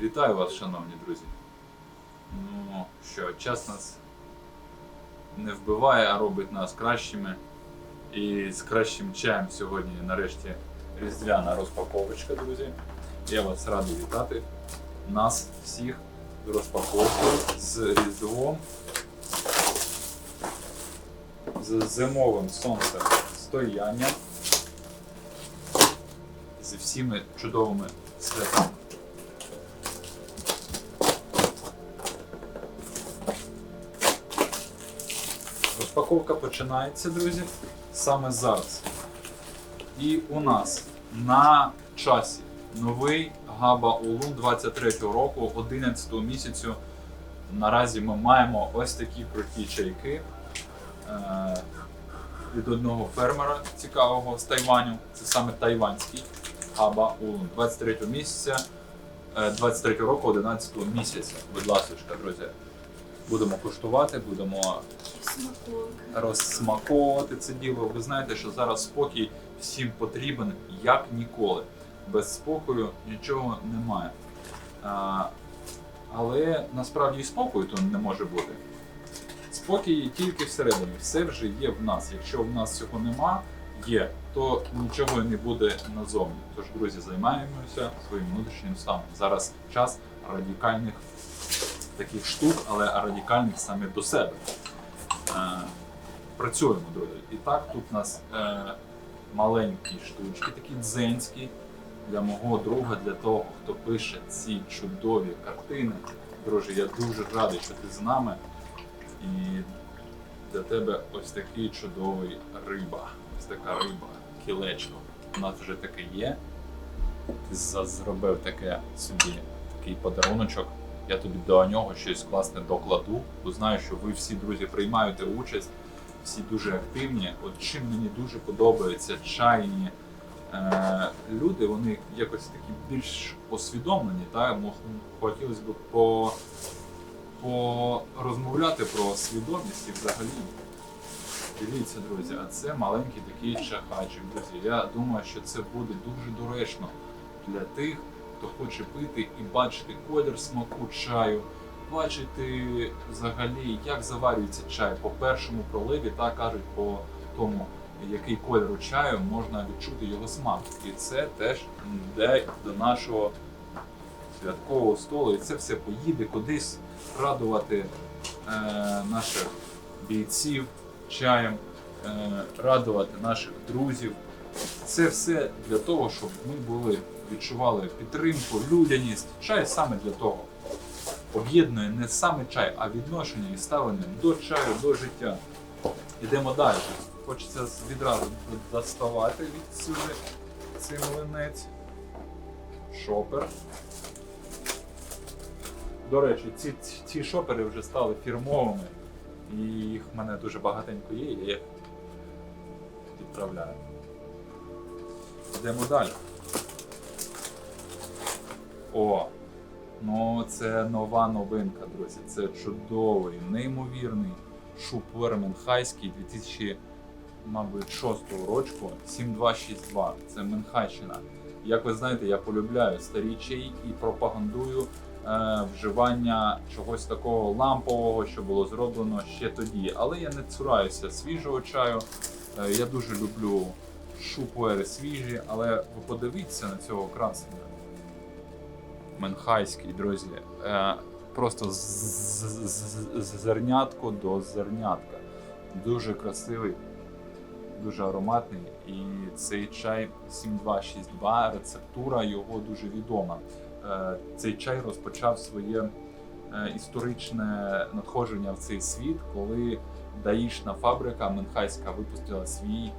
Вітаю вас, шановні друзі. Ну що, час нас не вбиває, а робить нас кращими. І з кращим чаєм сьогодні нарешті різдвяна розпаковочка, друзі. Я вас радий вітати. Нас всіх з розпаковкою, з Різдвом, з зимовим сонцем стоянням, зі всіми чудовими святами. Розпаковка починається, друзі, саме зараз. І у нас на часі новий Габа Улун 23-го року, 11 місяцю. Наразі ми маємо ось такі круті чайки е- від одного фермера цікавого з Тайваню. Це саме тайванський Габа Улун 23 місяця, е, 23 року, 11 місяця. Будь ласка, друзі. Будемо куштувати, будемо розсмаковувати це діло. Ви знаєте, що зараз спокій всім потрібен як ніколи. Без спокою нічого немає. А, але насправді і спокою то не може бути. Спокій тільки всередині. Все вже є в нас. Якщо в нас цього нема, є, то нічого не буде назовні. Тож, друзі, займаємося своїм внутрішнім станом. Зараз час радикальних таких штук, але радикальних саме до себе. Е, працюємо, друзі. І так, тут у нас е, маленькі штучки, такі дзенські для мого друга, для того, хто пише ці чудові картини. Друже, я дуже радий, що ти з нами. І для тебе ось такий чудовий риба. Ось така риба, кілечко. У нас вже таке є. Ти зробив таке собі такий подаруночок. Я тобі до нього щось класне докладу, бо знаю, що ви всі друзі приймаєте участь, всі дуже активні. От чим мені дуже подобаються чайні е, люди, вони якось такі більш освідомлені, та хотілося б по, порозмовляти про свідомість і взагалі. Дивіться, друзі, а це маленький такий чахачик, друзі. Я думаю, що це буде дуже доречно для тих, хто хоче пити і бачити колір смаку чаю, бачити взагалі, як заварюється чай по першому проливі, та кажуть по тому, який колір у чаю, можна відчути його смак. І це теж йде до нашого святкового столу. І це все поїде кудись радувати е, наших бійців чаєм, е, радувати наших друзів. Це все для того, щоб ми були, відчували підтримку, людяність. Чай саме для того. Об'єднує не саме чай, а відношення і ставлення до чаю, до життя. Йдемо далі. Хочеться відразу доставати від сюди цей млинець. Шопер. До речі, ці, ці шопери вже стали фірмовими, і їх в мене дуже багатенько є, я їх відправляю. Йдемо далі. О, ну це нова новинка, друзі. Це чудовий, неймовірний шупер Менхайський 2000, мабуть, 6 рочку 7262. Це Менхайщина. Як ви знаєте, я полюбляю старі чаї і пропагандую е, вживання чогось такого лампового, що було зроблено ще тоді. Але я не цураюся свіжого чаю. Е, я дуже люблю шупуери свіжі, але ви подивіться на цього красення. Менхайський, друзі. Е, просто зернятко до зернятка. Дуже красивий, дуже ароматний. І цей чай 7262, рецептура його дуже відома. Е, цей чай розпочав своє е, історичне надходження в цей світ, коли даїшна фабрика Менхайська випустила свій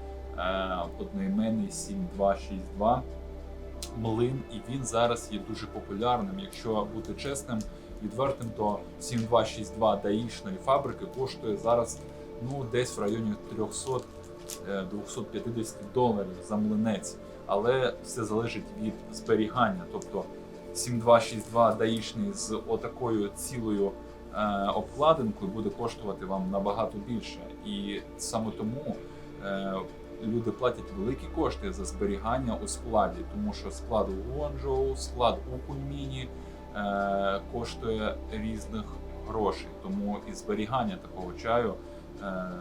одноіменний 7262 млин, і він зараз є дуже популярним. Якщо бути чесним, відвертим, то 7262 даїшної фабрики коштує зараз ну десь в районі 300 е, 250 доларів за млинець. Але все залежить від зберігання. Тобто 7262 даїшний з отакою цілою е, обкладинкою буде коштувати вам набагато більше. І саме тому е, люди платять великі кошти за зберігання у складі, тому що склад у Гуанчжоу, склад у Куньміні, е, коштує різних грошей. Тому і зберігання такого чаю е,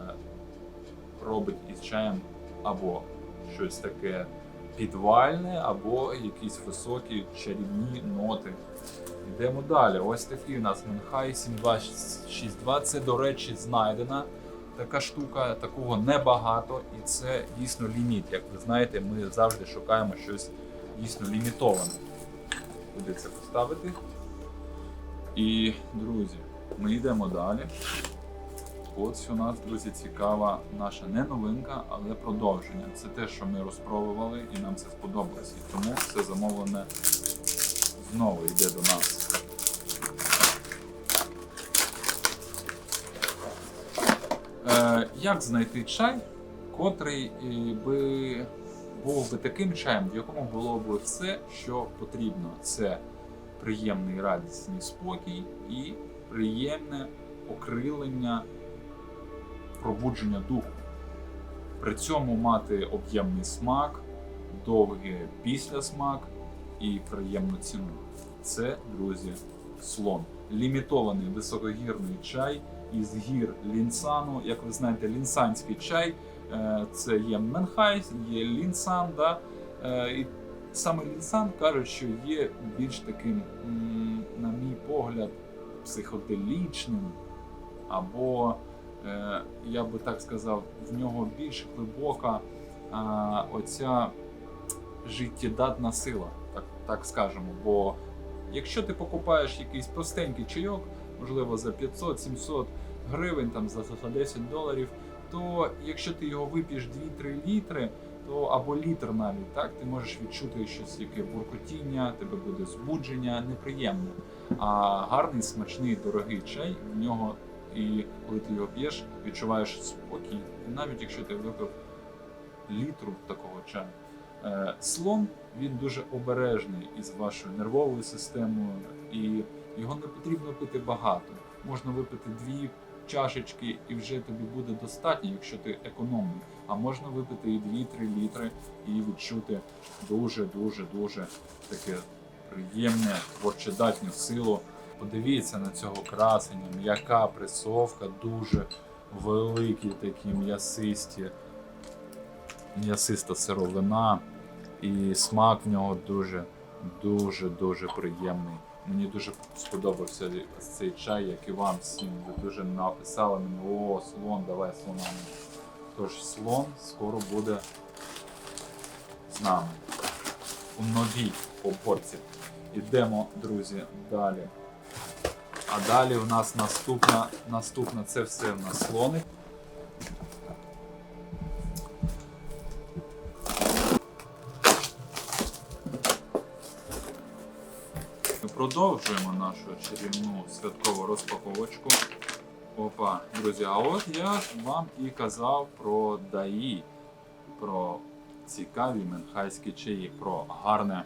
робить із чаєм або щось таке підвальне, або якісь високі чарівні ноти. Йдемо далі. Ось такий у нас Менхай 7262. Це, до речі, знайдена така штука, такого небагато, і це дійсно ліміт. Як ви знаєте, ми завжди шукаємо щось дійсно лімітоване. Куди це поставити? І, друзі, ми йдемо далі. Ось у нас, друзі, цікава наша не новинка, але продовження. Це те, що ми розпробували, і нам це сподобалось. І тому це замовлене знову йде до нас. Як знайти чай, котрий е, би був би таким чаєм, в якому було б все, що потрібно. Це приємний радісний спокій і приємне окрилення, пробудження духу. При цьому мати об'ємний смак, довгий післясмак і приємну ціну. Це, друзі, слон. Лімітований високогірний чай із гір Лінсану. Як ви знаєте, лінсанський чай е, це є Менхай, є Лінсан. Да? Е, І саме Лінсан кажуть, що є більш таким, на мій погляд, психоделічним, або, е, я би так сказав, в нього більш глибока оця життєдатна сила, так, так скажемо. Бо якщо ти покупаєш якийсь простенький чайок, можливо, за 500-700 гривень, там за за 10 доларів, то якщо ти його вип'єш 2-3 літри, то або літр навіть, так, ти можеш відчути щось яке буркотіння, тебе буде збудження, неприємне. А гарний, смачний, дорогий чай, в нього, і коли ти його п'єш, відчуваєш спокій. Навіть якщо ти випив літру такого чаю. Е, Слон він дуже обережний із вашою нервовою системою, і його не потрібно пити багато. Можна випити дві чашечки, і вже тобі буде достатньо, якщо ти економний. А можна випити і 2-3 літри і відчути дуже, дуже, таке приємне творчедатню силу. Подивіться на цього красення, м'яка пресовка, дуже великі такі м'ясисті, м'ясиста сировина, і смак в нього дуже, дуже, дуже приємний. Мені дуже сподобався цей чай, як і вам всім. Ви дуже написали мені, о, слон, давай слона. Тож слон скоро буде з нами у новій оборці. Ідемо, друзі, далі. А далі у нас наступна, наступна це все в нас продовжуємо нашу чарівну святкову розпаковочку. Опа, друзі, а от я вам і казав про даї, про цікаві менхайські чаї, про гарне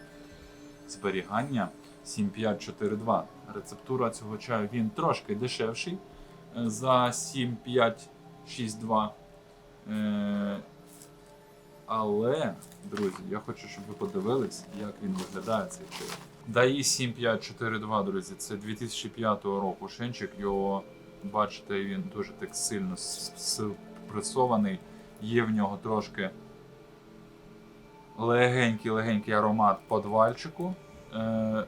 зберігання 7542. Рецептура цього чаю він трошки дешевший е, за 7562. Е, але, друзі, я хочу, щоб ви подивились, як він виглядає цей чай. ДАІ 7542, друзі, це 2005 року. Шенчик його, бачите, він дуже так сильно спресований. Є в нього трошки легенький-легенький аромат подвальчику. Е,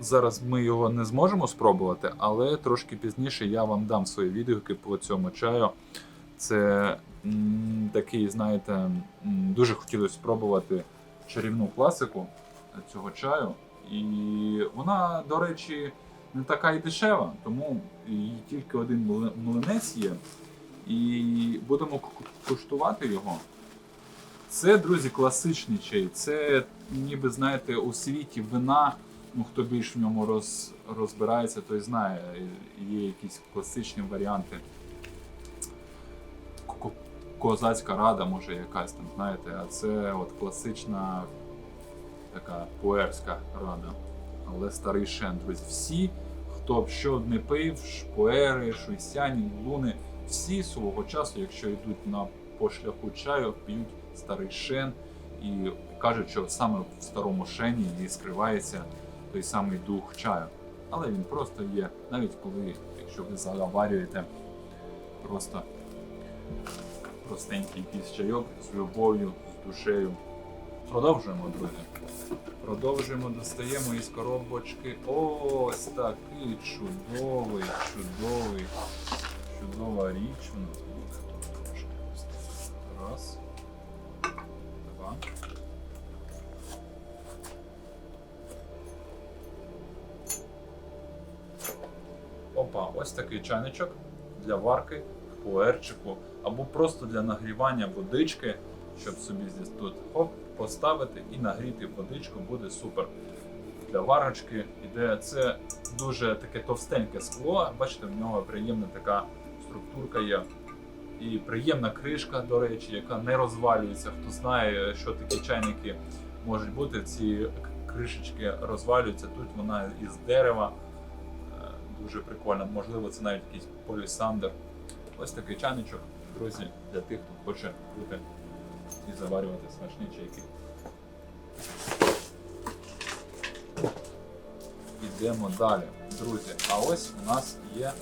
зараз ми його не зможемо спробувати, але трошки пізніше я вам дам свої відгуки по цьому чаю. Це такий, знаєте, дуже хотілося спробувати чарівну класику цього чаю. І вона, до речі, не така і дешева, тому її тільки один мли- млинець є. І будемо куштувати його. Це, друзі, класичний чай. Це, ніби знаєте, у світі вина. Ну, хто більш в ньому роз, розбирається, той знає. Є якісь класичні варіанти. Козацька рада, може, якась там, знаєте, а це от класична така пуерська рада. Але старий шен, друзі. Всі, хто б що не пив, шпуери, шуйсяні, луни, всі свого часу, якщо йдуть на по шляху чаю, п'ють старий шен і кажуть, що саме в старому шені і скривається той самий дух чаю. Але він просто є, навіть коли, якщо ви заварюєте просто простенький якийсь чайок з любов'ю, з душею. Продовжуємо, друзі. Продовжуємо, достаємо із коробочки. Ось такий чудовий, чудовий, чудова річ у нас буде. Раз. Два. Опа, ось такий чайничок для варки в пуерчику або просто для нагрівання водички, щоб собі здесь тут оп, поставити і нагріти водичку, буде супер. Для варочки іде це дуже таке товстеньке скло. Бачите, в нього приємна така структурка є. І приємна кришка, до речі, яка не розвалюється. Хто знає, що такі чайники можуть бути, ці кришечки розвалюються. Тут вона із дерева. Е, Дуже прикольно. Можливо, це навіть якийсь полісандр. Ось такий чайничок, друзі, для тих, хто хоче пити і заварювати смачні чайки. Йдемо далі. Друзі, а ось у нас є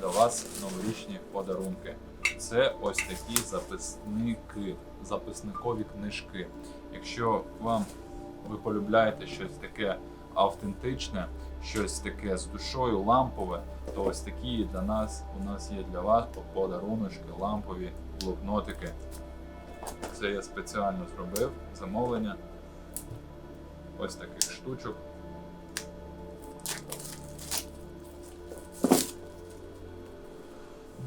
для вас новорічні подарунки. Це ось такі записники, записникові книжки. Якщо вам ви полюбляєте щось таке автентичне, щось таке з душою, лампове, то ось такі для нас у нас є для вас подаруночки, лампові блокнотики. Це я спеціально зробив замовлення. Ось таких штучок.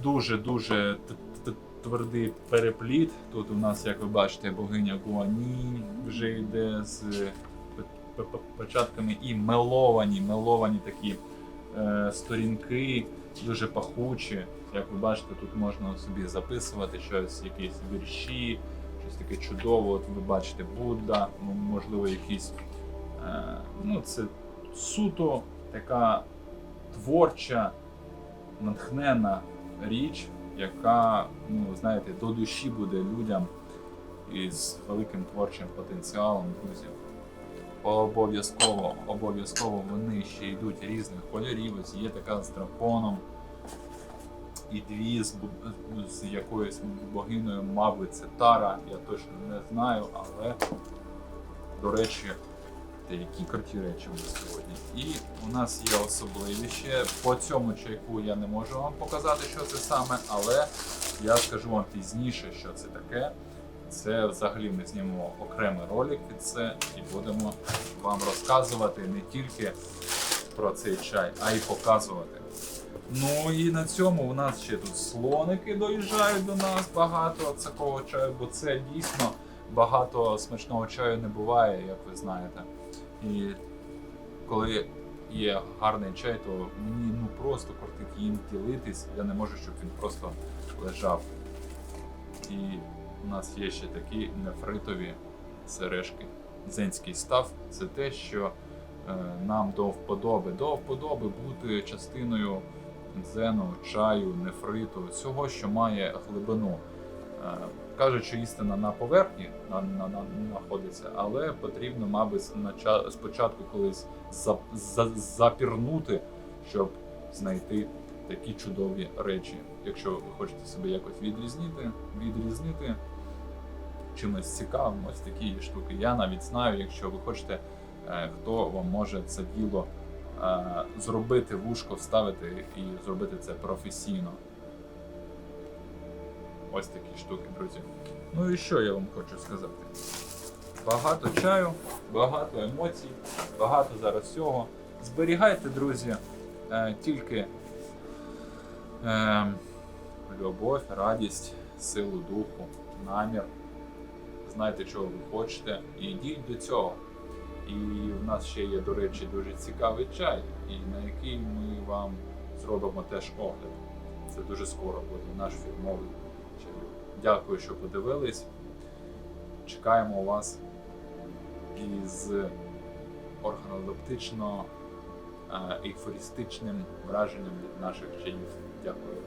Дуже-дуже твердий перепліт. Тут у нас, як ви бачите, богиня Гуані вже йде з початками і меловані, меловані такі е, сторінки, дуже пахучі. Як ви бачите, тут можна собі записувати щось, якісь вірші, щось таке чудове. От ви бачите Будда, можливо, якісь. Е, ну, це суто така творча, натхнена річ, яка, ну, знаєте, до душі буде людям із великим творчим потенціалом, друзі. Обов'язково, обов'язково вони ще йдуть різних кольорів. Ось є така з драконом. І дві з, з якоюсь богиною, мабуть, це Тара, я точно не знаю, але, до речі, та які круті речі нас сьогодні. І у нас є особливі ще. По цьому чайку я не можу вам показати, що це саме, але я скажу вам пізніше, що це таке. Це взагалі ми знімемо окремий ролик від це і будемо вам розказувати не тільки про цей чай, а й показувати. Ну і на цьому у нас ще тут слоники доїжджають до нас багато такого чаю, бо це дійсно багато смачного чаю не буває, як ви знаєте. І коли є гарний чай, то мені ну просто кортить їм ділитись. Я не можу, щоб він просто лежав. І у нас є ще такі нефритові сережки. Дзенський став це те, що е, нам до вподоби. До вподоби бути частиною дзену, чаю, нефриту, всього, що має глибину. Е, Кажучи, істина на поверхні на, на, на, знаходиться, але потрібно, мабуть, нача- спочатку колись за, за, запірнути, щоб знайти такі чудові речі. Якщо ви хочете себе якось відрізнити, відрізнити чимось цікавим, ось такі штуки. Я навіть знаю, якщо ви хочете, е, хто вам може це діло зробити, вушко вставити і зробити це професійно. Ось такі штуки, друзі. Ну і що я вам хочу сказати? Багато чаю, багато емоцій, багато зараз всього. Зберігайте, друзі, е, тільки е, любов, радість, силу духу, намір. Знайте, чого ви хочете, і йдіть до цього. І в нас ще є, до речі, дуже цікавий чай, і на який ми вам зробимо теж огляд. Це дуже скоро буде наш фірмовий чай. Дякую, що подивились. Чекаємо вас із органолептично ейфористичним враженням від наших чаїв. Дякую.